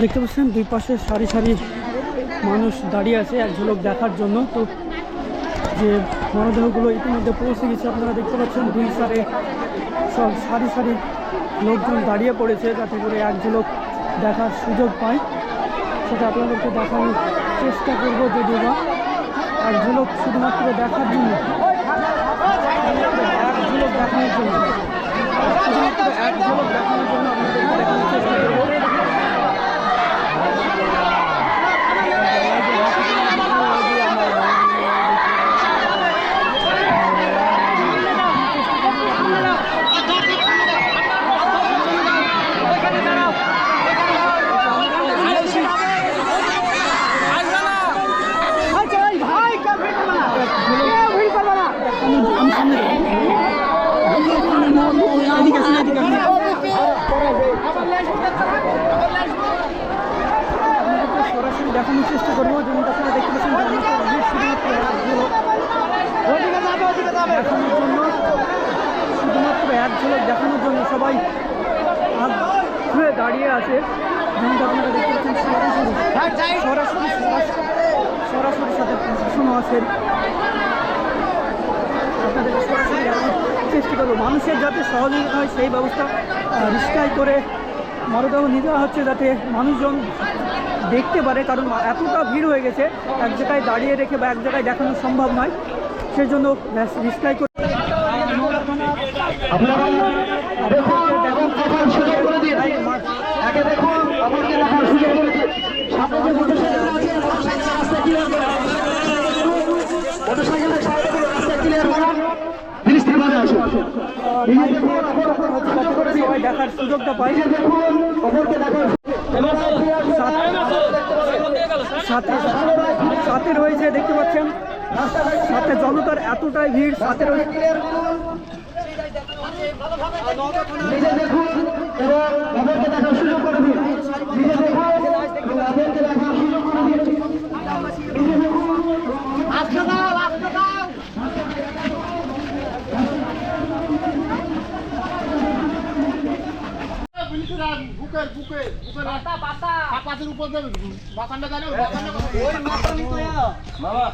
দেখতে পাচ্ছেন, দুই পাশে সারি সারি মানুষ দাঁড়িয়ে আছে এক ঝলক দেখার জন্য। তো যে মরদেহগুলো ইতিমধ্যে পৌঁছে গেছে, আপনারা দেখতে পাচ্ছেন, দুই সারে সব সারি সারি লোকজন দাঁড়িয়ে পড়েছে যাতে করে এক ঝলক দেখার সুযোগ পায়। সেটা আপনাদেরকে দেখানোর চেষ্টা করব যদিও বা। এক ঝলক শুধুমাত্র দেখার জন্য এক ঝলক দেখানোর জন্য শুধুমাত্র এক ঝলক দেখানোর জন্য আপনাদেরকে দেখানোর চেষ্টা করব আমি সামনে এদিকে আসুন এদিকে আসুন আপনাদেরকে সরাসরি দেখানোর চেষ্টা করব যেমন আপনারা দেখতে পাচ্ছেন দেখানোর জন্য শুধুমাত্র এক ঝলক দেখানোর জন্য সবাই হাত ধুয়ে দাঁড়িয়ে আছে যেমনটা আপনারা দেখতে পাচ্ছেন সরাসরি সরাসরি সরাসরি সাথে প্রশাসন আছেন আপনাদের সরাসরি দেখানোর চেষ্টা করব মানুষের যাতে সহযোগিতা হয়, সেই ব্যবস্থা রিস্কাই করে মরদেহ নিয়ে যাওয়া হচ্ছে যাতে মানুষজন দেখতে পারে, কারণ এতটা ভিড় হয়ে গেছে, এক জায়গায় দাঁড়িয়ে রেখে বা এক জায়গায় দেখানো সম্ভব নয়। সেজন্য রিস্কায় করে আপনারা দেখুন এবং দেখার সুযোগ করে দিয়েছি একে দেখুন অপরকে দেখার সুযোগ করে দিয়েছি সামনে যে মোটরসাইকেল আছে মোটরসাইকেলের রাস্তা ক্লিয়ার মোটরসাইকেলের সামনে করে রাস্তা ক্লিয়ার করুন ব্রিজ থেকে বাজে আসুন নিজে দেখুন অপর অপর সুযোগ করে দিন সবাই দেখার সুযোগটা পাই সাথে রয়েছে দেখতে পাচ্ছেন সাথে জনতার এতটাই ভিড় সাথে রয়েছে নিজে দেখুন এবং অপরকে দেখার সুযোগ করে দিন নিজে দেখুন এবং অপরকে দেখার সুযোগ করে দিন নিজে দেখুন আজকে দাও আজকে দাও বুকের বুকে বুকের পাতা পাতা। পাতার উপর দেবে বাতানটা জানো বাতানটা মামা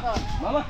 মামা।